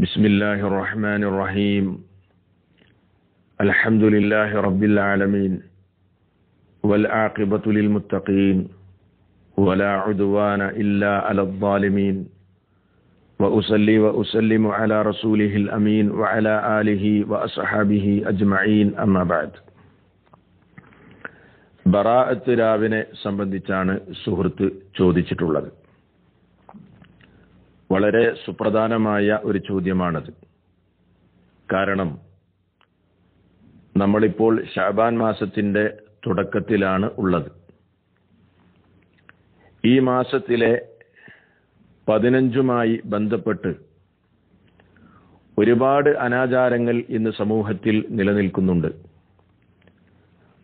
بسم الله الرحمن الرحيم الحمد لله رب العالمين والعاقبة للمتقين ولا عدوان إلا على الظالمين وأصلي وأسلم على رسوله الأمين وعلى آله وأصحابه أجمعين أما بعد ബറാഅത്ത് രാവിനെ സംബന്ധിച്ചാണ് സുഹൃത്ത് ചോദിച്ചിട്ടുള്ളത് വളരെ സുപ്രധാനമായ ഒരു ചോദ്യമാണത്. കാരണം നമ്മളിപ്പോൾ ഷാബാൻ മാസത്തിന്റെ തുടക്കത്തിലാണ് ഉള്ളത്. ഈ മാസത്തിലെ പതിനഞ്ചുമായി ബന്ധപ്പെട്ട് ഒരുപാട് അനാചാരങ്ങൾ ഇന്ന് സമൂഹത്തിൽ നിലനിൽക്കുന്നുണ്ട്.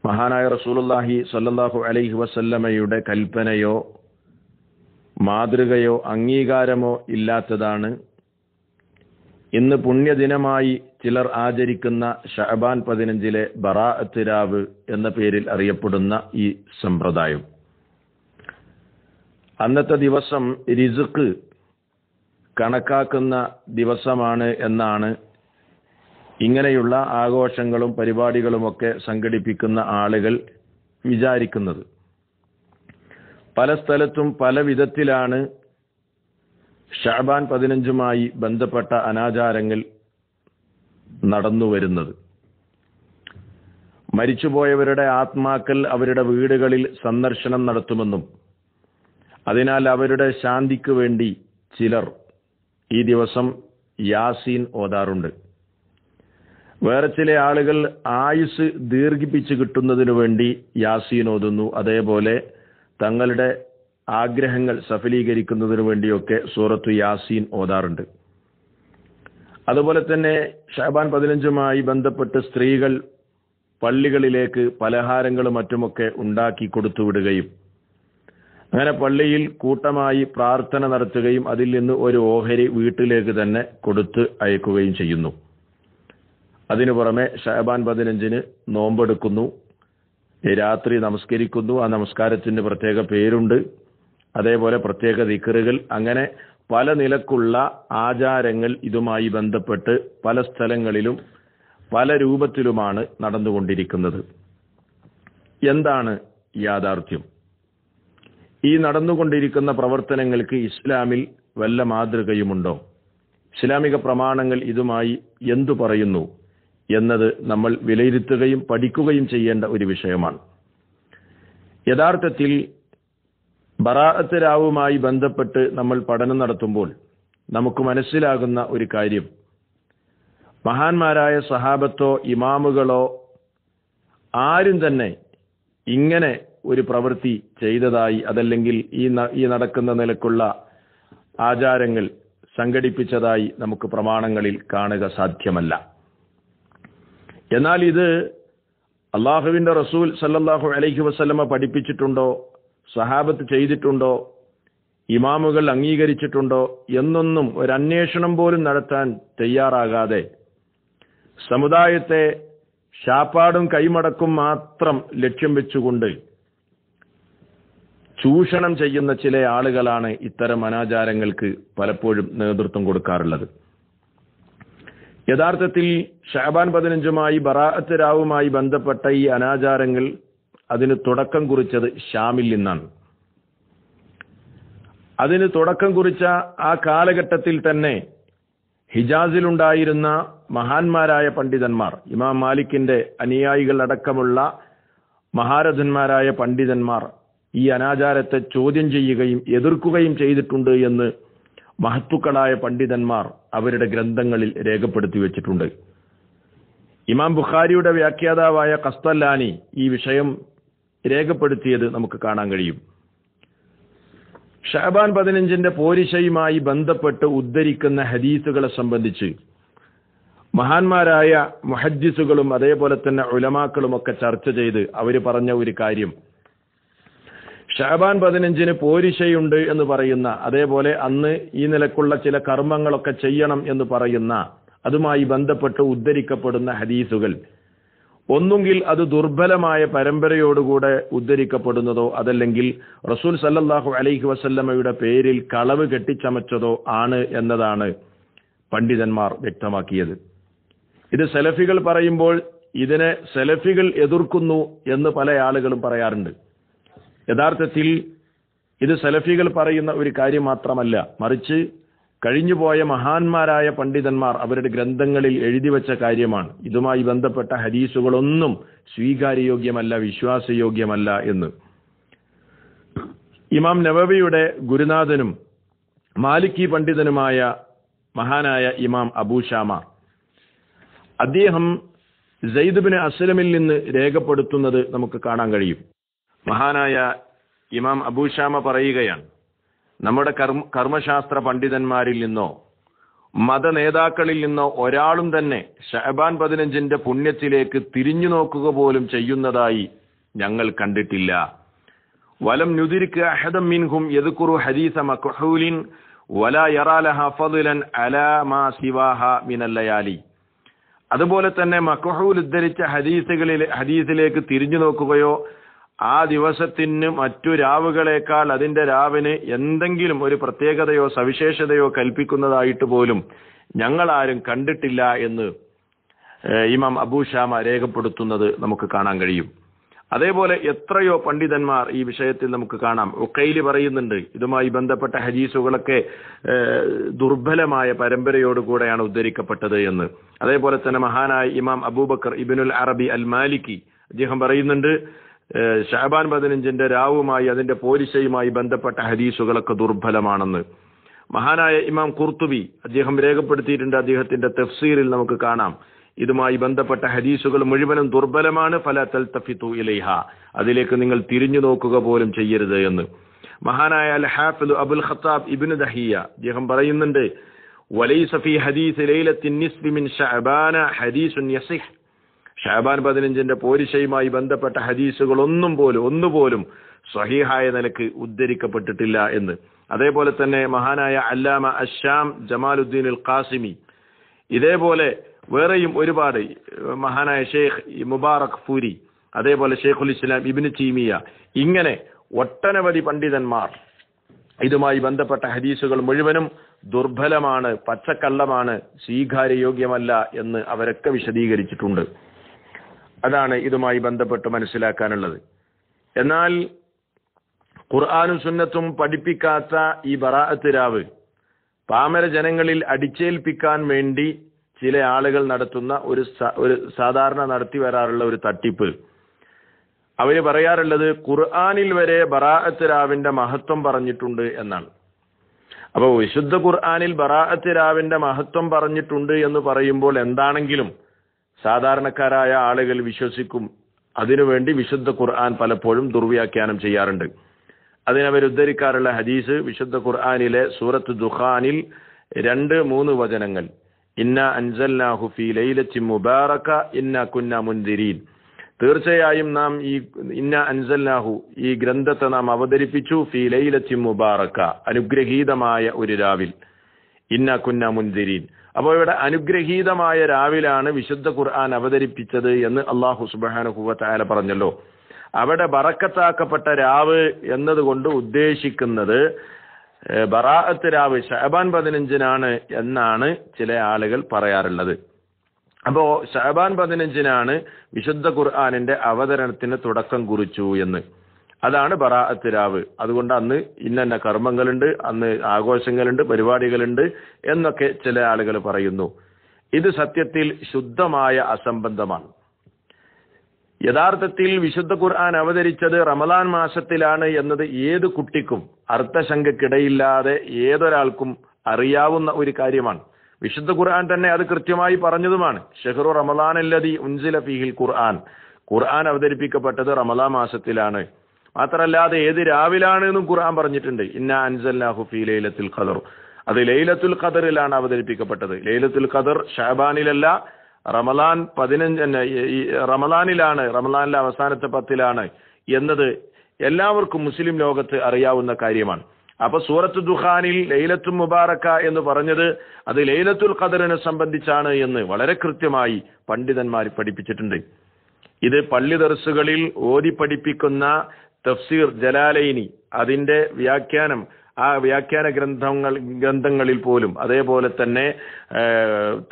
മഹാനായ റസൂലുള്ളാഹി സല്ലാഹു അലൈഹി വസല്ലമയുടെ കൽപ്പനയോ മാതൃകയോ അംഗീകാരമോ ഇല്ലാത്തതാണ്. ഇന്ന് പുണ്യദിനമായി ചിലർ ആചരിക്കുന്ന ഷഹബാൻ പതിനഞ്ചിലെ ബറാഅത്ത് രാവ് എന്ന പേരിൽ അറിയപ്പെടുന്ന ഈ സമ്പ്രദായം. അന്നത്തെ ദിവസം റിസുക്ക് കണക്കാക്കുന്ന ദിവസമാണ് എന്നാണ് ഇങ്ങനെയുള്ള ആഘോഷങ്ങളും പരിപാടികളുമൊക്കെ സംഘടിപ്പിക്കുന്ന ആളുകൾ വിചാരിക്കുന്നത്. പല സ്ഥലത്തും പല വിധത്തിലാണ് ഷാബാൻ പതിനഞ്ചുമായി ബന്ധപ്പെട്ട അനാചാരങ്ങൾ നടന്നുവരുന്നത് മരിച്ചുപോയവരുടെ ആത്മാക്കൾ അവരുടെ വീടുകളിൽ സന്ദർശനം നടത്തുമെന്നും അതിനാൽ അവരുടെ ശാന്തിക്ക് വേണ്ടി ചിലർ ഈ ദിവസം യാസീൻ ഓതാറുണ്ട്. വേറെ ചില ആളുകൾ ആയുസ് ദീർഘിപ്പിച്ച് കിട്ടുന്നതിനു വേണ്ടി യാസീൻ ഓതുന്നു. അതേപോലെ തങ്ങളുടെ ആഗ്രഹങ്ങൾ സഫലീകരിക്കുന്നതിനു വേണ്ടിയൊക്കെ സൂറത്തു യാസീൻ ഓതാറുണ്ട്. അതുപോലെ തന്നെ ഷാബാൻ പതിനഞ്ചുമായി ബന്ധപ്പെട്ട് സ്ത്രീകൾ പള്ളികളിലേക്ക് പലഹാരങ്ങളും മറ്റുമൊക്കെ ഉണ്ടാക്കി കൊടുത്തുവിടുകയും അങ്ങനെ പള്ളിയിൽ കൂട്ടമായി പ്രാർത്ഥന നടത്തുകയും അതിൽ നിന്ന് ഒരു ഓഹരി വീട്ടിലേക്ക് തന്നെ കൊടുത്ത് അയക്കുകയും ചെയ്യുന്നു. അതിനു പുറമെ ഷാബാൻ പതിനഞ്ചിന് നോമ്പെടുക്കുന്നു. രാത്രി നമസ്കരിക്കുന്നു. ആ നമസ്കാരത്തിന് പ്രത്യേക പേരുണ്ട്. അതേപോലെ പ്രത്യേക ദിക്കറുകൾ അങ്ങനെ പല നിലക്കുള്ള ആചാരങ്ങൾ ഇതുമായി ബന്ധപ്പെട്ട് പല സ്ഥലങ്ങളിലും പല രൂപത്തിലുമാണ് നടന്നുകൊണ്ടിരിക്കുന്നത്. എന്താണ് യാഥാർത്ഥ്യം? ഈ നടന്നുകൊണ്ടിരിക്കുന്ന പ്രവർത്തനങ്ങൾക്ക് ഇസ്ലാമിൽ വല്ല മാതൃകയുമുണ്ടോ? ഇസ്ലാമിക പ്രമാണങ്ങൾ ഇതുമായി എന്തു പറയുന്നു? എന്നത് നമ്മൾ വിലയിരുത്തുകയും പഠിക്കുകയും ചെയ്യേണ്ട ഒരു വിഷയമാണ്. യഥാർത്ഥത്തിൽ ബറാഅത്ത് രാവുമായി ബന്ധപ്പെട്ട് നമ്മൾ പഠനം നടത്തുമ്പോൾ നമുക്ക് മനസ്സിലാകുന്ന ഒരു കാര്യം. മഹാന്മാരായ സഹാബത്തോ ഇമാമുകളോ ആരും തന്നെ ഇങ്ങനെ ഒരു പ്രവൃത്തി ചെയ്തതായി അതല്ലെങ്കിൽ ഈ ഈ നടക്കുന്ന നിലക്കുള്ള ആചാരങ്ങൾ സംഘടിപ്പിച്ചതായി നമുക്ക് പ്രമാണങ്ങളിൽ കാണുക സാധ്യമല്ല. എന്നാൽ ഇത് അള്ളാഹുവിന്റെ റസൂൽ സല്ലല്ലാഹു അലൈഹി വസ്ലമ പഠിപ്പിച്ചിട്ടുണ്ടോ? സഹാബത്ത് ചെയ്തിട്ടുണ്ടോ? ഇമാമുകൾ അംഗീകരിച്ചിട്ടുണ്ടോ? എന്നൊന്നും ഒരു അന്വേഷണം പോലും നടത്താൻ തയ്യാറാകാതെ സമുദായത്തെ ശാപ്പാടും കൈമടക്കും മാത്രം ലക്ഷ്യം വെച്ചുകൊണ്ട് ചൂഷണം ചെയ്യുന്ന ചില ആളുകളാണ് ഇത്തരം അനാചാരങ്ങൾക്ക് പലപ്പോഴും നേതൃത്വം കൊടുക്കാറുള്ളത്. യഥാർത്ഥത്തിൽ ഷാബാൻ പതിനഞ്ചുമായി ബറാഅത്ത് രാവുമായി ബന്ധപ്പെട്ട ഈ അനാചാരങ്ങൾ അതിന് തുടക്കം കുറിച്ചത് ഷാമിൽ നിന്നാണ്. അതിന് തുടക്കം കുറിച്ച ആ കാലഘട്ടത്തിൽ തന്നെ ഹിജാസിലുണ്ടായിരുന്ന മഹാന്മാരായ പണ്ഡിതന്മാർ ഇമാം മാലിക്കിന്റെ അനുയായികൾ അടക്കമുള്ള മഹാരഥന്മാരായ പണ്ഡിതന്മാർ ഈ അനാചാരത്തെ ചോദ്യം ചെയ്യുകയും എതിർക്കുകയും ചെയ്തിട്ടുണ്ട് എന്ന് മഹത്തുക്കളായ പണ്ഡിതന്മാർ അവരുടെ ഗ്രന്ഥങ്ങളിൽ രേഖപ്പെടുത്തി വെച്ചിട്ടുണ്ട്. ഇമാം ബുഖാരിയുടെ വ്യാഖ്യാതാവായ കസ്തല്ലാനി ഈ വിഷയം രേഖപ്പെടുത്തിയത് നമുക്ക് കാണാൻ കഴിയും. ഷാബാൻ പതിനഞ്ചിന്റെ പോരിശയുമായി ബന്ധപ്പെട്ട് ഉദ്ധരിക്കുന്ന ഹദീസുകളെ സംബന്ധിച്ച് മഹാന്മാരായ മുഹദ്ദിസുകളും അതേപോലെ തന്നെ ഉലമാക്കളും ഒക്കെ ചർച്ച ചെയ്ത് അവർ പറഞ്ഞ ഒരു കാര്യം. ഷാബാൻ പതിനഞ്ചിന് പോരിശയുണ്ട് എന്ന് പറയുന്ന അതേപോലെ അന്ന് ഈ നിലക്കുള്ള ചില കർമ്മങ്ങളൊക്കെ ചെയ്യണം എന്ന് പറയുന്ന അതുമായി ബന്ധപ്പെട്ട് ഉദ്ധരിക്കപ്പെടുന്ന ഹദീസുകൾ. ഒന്നുകിൽ അത് ദുർബലമായ പരമ്പരയോടുകൂടെ ഉദ്ധരിക്കപ്പെടുന്നതോ അതല്ലെങ്കിൽ റസൂൽ സല്ലല്ലാഹു അലൈഹി വസല്ലമയുടെ പേരിൽ കളവ് കെട്ടിച്ചമച്ചതോ ആണ് എന്നതാണ് പണ്ഡിതന്മാർ വ്യക്തമാക്കിയത്. ഇത് സെലഫികൾ പറയുമ്പോൾ ഇതിനെ സെലഫികൾ എതിർക്കുന്നു എന്ന് പല ആളുകളും പറയാറുണ്ട്. യഥാർത്ഥത്തിൽ ഇത് സലഫികൾ പറയുന്ന ഒരു കാര്യം മാത്രമല്ല. മറിച്ച് കഴിഞ്ഞുപോയ മഹാന്മാരായ പണ്ഡിതന്മാർ അവരുടെ ഗ്രന്ഥങ്ങളിൽ എഴുതി വെച്ച കാര്യമാണ്. ഇതുമായി ബന്ധപ്പെട്ട ഹദീസുകളൊന്നും സ്വീകാര്യയോഗ്യമല്ല വിശ്വാസയോഗ്യമല്ല എന്ന്. ഇമാം നവവിയുടെ ഗുരുനാഥനും മാലിക്കി പണ്ഡിതനുമായ മഹാനായ ഇമാം അബൂഷാമ അദ്ദേഹം ജയ്ദുബിന് അസ്ലമിൽ നിന്ന് രേഖപ്പെടുത്തുന്നത് നമുക്ക് കാണാൻ കഴിയും. മഹാനായ ഇമാം അബൂഷാമ പറയുകയാണ് നമ്മുടെ കർമ്മ കർമ്മശാസ്ത്ര പണ്ഡിതന്മാരിൽ നിന്നോ മത നേതാക്കളിൽ നിന്നോ ഒരാളും തന്നെ ഷഹബാൻ പതിനഞ്ചിന്റെ പുണ്യത്തിലേക്ക് തിരിഞ്ഞു നോക്കുക പോലും ചെയ്യുന്നതായി ഞങ്ങൾ കണ്ടിട്ടില്ല. വലം ന്യുതിരിക്ക് അഹദം മിൻഹും യദുക്കുറു ഹദീസ മക്ഹൂലിൻ വല യറാലഹ ഫضലൻ അലാ മാ സിവാഹ മിനല്ലയാലി. അതുപോലെ തന്നെ മക്കഹൂൽ ഉദ്ധരിച്ച ഹദീസുകളിലെ ഹദീസിലേക്ക് തിരിഞ്ഞു നോക്കുകയോ ആ ദിവസത്തിന് മറ്റു രാവുകളേക്കാൾ അതിന്റെ രാവിന് എന്തെങ്കിലും ഒരു പ്രത്യേകതയോ സവിശേഷതയോ കൽപ്പിക്കുന്നതായിട്ട് പോലും ഞങ്ങൾ ആരും കണ്ടിട്ടില്ല എന്ന് ഇമാം അബൂഷാമ രേഖപ്പെടുത്തുന്നത് നമുക്ക് കാണാൻ കഴിയും. അതേപോലെ എത്രയോ പണ്ഡിതന്മാർ ഈ വിഷയത്തിൽ നമുക്ക് കാണാം. ഉക്കൈലി പറയുന്നുണ്ട് ഇതുമായി ബന്ധപ്പെട്ട ഹദീസുകളൊക്കെ ദുർബലമായ പരമ്പരയോടുകൂടെയാണ് ഉദ്ധരിക്കപ്പെട്ടത് എന്ന്. അതേപോലെ തന്നെ മഹാനായ ഇമാം അബൂബക്കർ ഇബിനുൽ അറബി അൽ മാലിക്കി അദ്ദേഹം പറയുന്നുണ്ട് ഷാബാൻ പതിനഞ്ചിന്റെ രാവുമായി അതിന്റെ പോരിശയുമായി ബന്ധപ്പെട്ട ഹദീസുകളൊക്കെ ദുർബലമാണെന്ന്. മഹാനായ ഇമാം കുർത്തുബി അദ്ദേഹം രേഖപ്പെടുത്തിയിട്ടുണ്ട് അദ്ദേഹത്തിന്റെ തഫ്സീറിൽ നമുക്ക് കാണാം. ഇതുമായി ബന്ധപ്പെട്ട ഹദീസുകൾ മുഴുവനും ദുർബലമാണ്. ഫല തൽ തഫിത്തു ഇലൈഹ. അതിലേക്ക് നിങ്ങൾ തിരിഞ്ഞു നോക്കുക പോലും ചെയ്യരുത് എന്ന്. മഹാനായ Al Hafiz Abul Khattab Ibn Dahiya അദ്ദേഹം പറയുന്നുണ്ട് വലൈസ സഫി ഹദീസ് ലൈലത്തിൻ നിസ്ബി മിൻ ശഅബാന ഹദീസുൻ യസിഹ്. ഷാബാൻ പതിനഞ്ചിന്റെ പോരിശയുമായി ബന്ധപ്പെട്ട ഹദീസുകൾ ഒന്നും പോലും ഒന്നുപോലും സ്വഹീഹായ നിലയ്ക്ക് ഉദ്ധരിക്കപ്പെട്ടിട്ടില്ല എന്ന്. അതേപോലെ തന്നെ മഹാനായ അല്ലാമ അഷാം ജമാലുദ്ദീൻ അൽ ഖാസിമി. ഇതേപോലെ വേറെയും ഒരുപാട് മഹാനായ ഷെയ്ഖ് മുബാറക് ഫൂരി അതേപോലെ ഷെയ്ഖുൽ ഇസ്ലാം ഇബിന് ചീമിയ ഇങ്ങനെ ഒട്ടനവധി പണ്ഡിതന്മാർ ഇതുമായി ബന്ധപ്പെട്ട ഹദീസുകൾ മുഴുവനും ദുർബലമാണ് പച്ചക്കള്ളമാണ് സ്വീകാര്യയോഗ്യമല്ല എന്ന് അവരൊക്കെ വിശദീകരിച്ചിട്ടുണ്ട്. അതാണ് ഇതുമായി ബന്ധപ്പെട്ട് മനസ്സിലാക്കാനുള്ളത്. എന്നാൽ ഖുർആാനും സുന്നത്തും പഠിപ്പിക്കാത്ത ഈ ബറാഅത്ത് രാവ് പാമര ജനങ്ങളിൽ അടിച്ചേൽപ്പിക്കാൻ വേണ്ടി ചില ആളുകൾ നടത്തുന്ന ഒരു ഒരു സാധാരണ നടത്തി വരാറുള്ള ഒരു തട്ടിപ്പ്. അവർ പറയാറുള്ളത് ഖുർആാനിൽ വരെ ബറാഅത്ത് രാവിന്റെ മഹത്വം പറഞ്ഞിട്ടുണ്ട് എന്നാണ്. അപ്പോൾ വിശുദ്ധ ഖുർആാനിൽ ബറാഅത്ത് രാവിന്റെ മഹത്വം പറഞ്ഞിട്ടുണ്ട് എന്ന് പറയുമ്പോൾ എന്താണെങ്കിലും സാധാരണക്കാരായ ആളുകൾ വിശ്വസിക്കും. അതിനുവേണ്ടി വിശുദ്ധ ഖുർആൻ പലപ്പോഴും ദുർവ്യാഖ്യാനം ചെയ്യാറുണ്ട്. അതിനവർ ഉദ്ധരിക്കാറുള്ള ഹദീസ് വിശുദ്ധ ഖുർആാനിലെ സൂറത്ത് ദുഖാനിൽ രണ്ട് മൂന്ന് വചനങ്ങൾ. ഇന്ന അൻസൽനാഹു ഫി ലൈലത്തി മുബാറക ഇന്ന കുന്ന മുൻദിരീൻ. തീർച്ചയായും നാം ഈ ഇന്ന അൻസൽനാഹു ഈ ഗ്രന്ഥത്തെ നാം അവതരിപ്പിച്ചു ഫി ലൈലത്തി മുബാറക അനുഗ്രഹീതമായ ഒരു രാവിൽ. ഇന്ന കുന്ന മുൻദിരീൻ അപ്പോൾ ഇവിടെ അനുഗ്രഹീതമായ രാവിലാണ് വിശുദ്ധ ഖുർആൻ അവതരിപ്പിച്ചത് എന്ന് അള്ളാഹു സുബാനുഹുവല പറഞ്ഞല്ലോ. അവിടെ ബറക്കത്താക്കപ്പെട്ട രാവ് എന്നതുകൊണ്ട് ഉദ്ദേശിക്കുന്നത് ബറാഅത്ത് രാവ് ഷഹബാൻ പതിനഞ്ചിനാണ് എന്നാണ് ചില ആളുകൾ പറയാറുള്ളത്. അപ്പോ ഷഹബാൻ പതിനഞ്ചിനാണ് വിശുദ്ധ ഖുർആാനിന്റെ അവതരണത്തിന് തുടക്കം കുറിച്ചു എന്ന്. അതാണ് ബറാഅത്ത് രാവ്. അതുകൊണ്ട് അന്ന് ഇന്ന കർമ്മങ്ങളുണ്ട് അന്ന് ആഘോഷങ്ങളുണ്ട് പരിപാടികളുണ്ട് എന്നൊക്കെ ചില ആളുകൾ പറയുന്നു. ഇത് സത്യത്തിൽ ശുദ്ധമായ അസംബന്ധമാണ്. യഥാർത്ഥത്തിൽ വിശുദ്ധ ഖുർആൻ അവതരിച്ചത് റമദാൻ മാസത്തിലാണ് എന്നത് ഏത് കുട്ടിക്കും അർത്ഥശങ്കക്കിടയില്ലാതെ ഏതൊരാൾക്കും അറിയാവുന്ന ഒരു കാര്യമാണ്. വിശുദ്ധ ഖുർആൻ തന്നെ അത് കൃത്യമായി പറഞ്ഞതുമാണ്. ഷെഹ്റു റമദാൻ അല്ലതി ഉൻസില ഫിഹിൽ ഖുർആൻ. ഖുർആൻ അവതരിപ്പിക്കപ്പെട്ടത് റമദാൻ മാസത്തിലാണ്. മാത്രമല്ലാതെ ഏത് രാവിലാണ് എന്നും ഖുർആൻ പറഞ്ഞിട്ടുണ്ട്. ഇന്ന അൻസല്ലാഹു ഫി ലൈലത്തുൽ ഖദർ. അത് ലൈലത്തുൽ ഖദറിലാണ് അവതരിപ്പിക്കപ്പെട്ടത്. ലൈലത്തുൽ ഖദർ ഷാബാനിലല്ല റമലാൻ പതിനഞ്ച് ഈ റമലാനിലാണ് റമലാനിലെ അവസാനത്തെ പത്തിലാണ് എന്നത് എല്ലാവർക്കും മുസ്ലിം ലോകത്ത് അറിയാവുന്ന കാര്യമാണ്. അപ്പൊ സൂറത്ത് ദുഖാനിൽ ലൈലത്തു മുബാറക്ക എന്ന് പറഞ്ഞത് അത് ലൈലത്തുൽ ഖദറിനെ സംബന്ധിച്ചാണ് എന്ന് വളരെ കൃത്യമായി പണ്ഡിതന്മാർ പഠിപ്പിച്ചിട്ടുണ്ട്. ഇത് പള്ളി ദർസുകളിൽ ഓതി പഠിപ്പിക്കുന്ന തഫ്സീർ ജലാലൈനി അതിന്റെ വ്യാഖ്യാനം ആ വ്യാഖ്യാന ഗ്രന്ഥങ്ങൾ ഗ്രന്ഥങ്ങളിൽ പോലും. അതേപോലെ തന്നെ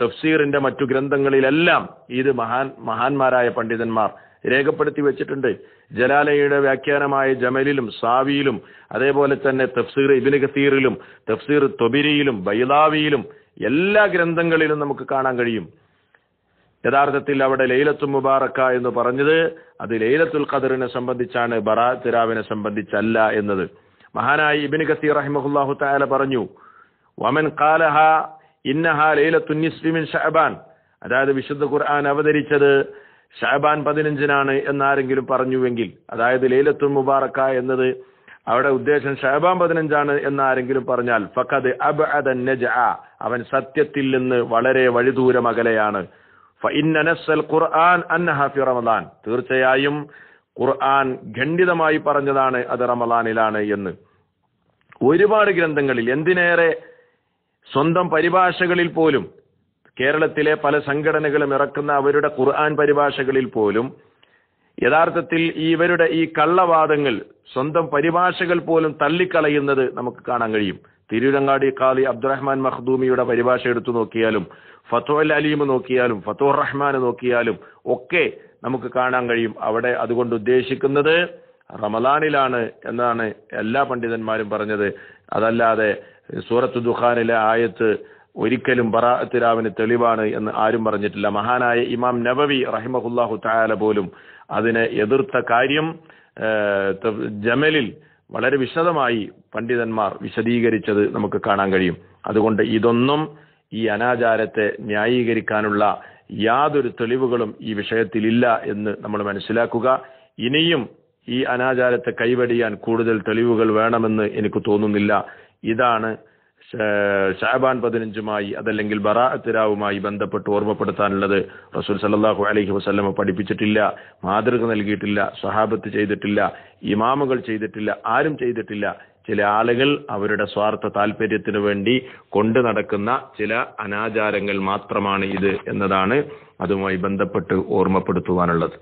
തഫ്സീറിന്റെ മറ്റു ഗ്രന്ഥങ്ങളിലെല്ലാം ഇത് മഹാൻ മഹാന്മാരായ പണ്ഡിതന്മാർ രേഖപ്പെടുത്തി വെച്ചിട്ടുണ്ട്. ജലാലയുടെ വ്യാഖ്യാനമായ ജമലിലും സാവിയിലും അതേപോലെ തന്നെ തഫ്സീർ ഇബിന് കസീറിലും തഫ്സീർ തൊബിരിയിലും ബൈലാവിയിലും എല്ലാ ഗ്രന്ഥങ്ങളിലും നമുക്ക് കാണാൻ കഴിയും. യഥാർത്ഥത്തിൽ അവിടെ ലൈലത്തു മുബാറക്ക എന്ന് പറഞ്ഞത് അത് ലൈലത്തുൽ ഖദറിനെ സംബന്ധിച്ചാണ് ബറാത്ത് രാവിനെ സംബന്ധിച്ചല്ല എന്നത്. മഹാനായി ഇബിന് കസീർ റഹിമഹുല്ലാഹു തആല പറഞ്ഞു വമൻ ഖാലഹ ഇന്നഹ ലൈലത്തുൻ നിസ്ഫി മിൻ ഷഅബാൻ. അതായത് വിശുദ്ധ ഖുർആൻ അവതരിച്ചത് ഷഅബാൻ പതിനഞ്ചിനാണ് എന്നാരെങ്കിലും പറഞ്ഞുവെങ്കിൽ അതായത് ലൈലത്തുൽ മുബാറക്ക എന്നത് അവിടെ ഉദ്ദേശം ഷഅബാൻ പതിനഞ്ചാണ് എന്നാരെങ്കിലും പറഞ്ഞാൽ ഫഖദ് നജഅ. അവൻ സത്യത്തിൽ നിന്ന് വളരെ വഴിദൂരം അകലെയാണ് ഖുർആൻ റമദാൻ തീർച്ചയായും ഖുർആൻ ഖണ്ഡിതമായി പറഞ്ഞതാണ് അത് റമദാനിലാണ് എന്ന്. ഒരുപാട് ഗ്രന്ഥങ്ങളിൽ എന്തിനേറെ സ്വന്തം പരിഭാഷകളിൽ പോലും കേരളത്തിലെ പല സംഘടനകളും ഇറക്കുന്ന അവരുടെ ഖുർആൻ പരിഭാഷകളിൽ പോലും യഥാർത്ഥത്തിൽ ഇവരുടെ ഈ കള്ളവാദങ്ങൾ സ്വന്തം പരിഭാഷകൾ പോലും തള്ളിക്കളയുന്നത് നമുക്ക് കാണാൻ കഴിയും. തിരൂരങ്ങാടി ഖാലി അബ്ദുറഹ്മാൻ മഖ്ദൂമിയുടെ പരിഭാഷ എടുത്തു നോക്കിയാലും ഫത്തോൽ അലീം നോക്കിയാലും ഫത്തോർ റഹ്മാൻ നോക്കിയാലും ഒക്കെ നമുക്ക് കാണാൻ കഴിയും. അവിടെ അതുകൊണ്ട് ഉദ്ദേശിക്കുന്നത് റമലാനിലാണ് എന്നാണ് എല്ലാ പണ്ഡിതന്മാരും പറഞ്ഞത്. അതല്ലാതെ സൂറത്ത് ദുഖാനിലെ ആയത്ത് ഒരിക്കലും ബറാഅത്ത് രാവിന് തെളിവാണ് എന്ന് ആരും പറഞ്ഞിട്ടില്ല. മഹാനായ ഇമാം നബവി റഹിമഹുല്ലാഹു തായാല പോലും അതിനെ എതിർത്ത കാര്യം ജമലിൽ വളരെ വിശദമായി പണ്ഡിതന്മാർ വിശദീകരിച്ചത് നമുക്ക് കാണാൻ കഴിയും. അതുകൊണ്ട് ഇതൊന്നും ഈ അനാചാരത്തെ ന്യായീകരിക്കാനുള്ള യാതൊരു തെളിവുകളും ഈ വിഷയത്തിലില്ല എന്ന് നമ്മൾ മനസ്സിലാക്കുക. ഇനിയും ഈ അനാചാരത്തെ കൈവടിയാൻ കൂടുതൽ തെളിവുകൾ വേണമെന്ന് എനിക്ക് തോന്നുന്നില്ല. ഇതാണ് ഷാബാൻ പതിനഞ്ചുമായി അതല്ലെങ്കിൽ ബറാഅത്തിരാവുമായി ബന്ധപ്പെട്ട് ഓർമ്മപ്പെടുത്താനുള്ളത് റസൂൽ സല്ലാഹു അലഹി വസല്ലമ പഠിപ്പിച്ചിട്ടില്ല മാതൃക നൽകിയിട്ടില്ല സ്വഹാബത്ത് ചെയ്തിട്ടില്ല ഇമാമുകൾ ചെയ്തിട്ടില്ല ആരും ചെയ്തിട്ടില്ല. ചില ആളുകൾ അവരുടെ സ്വാർത്ഥ താല്പര്യത്തിനു വേണ്ടി കൊണ്ടു നടക്കുന്ന ചില അനാചാരങ്ങൾ മാത്രമാണ് ഇത് എന്നതാണ് അതുമായി ബന്ധപ്പെട്ട് ഓർമ്മപ്പെടുത്തുവാനുള്ളത്.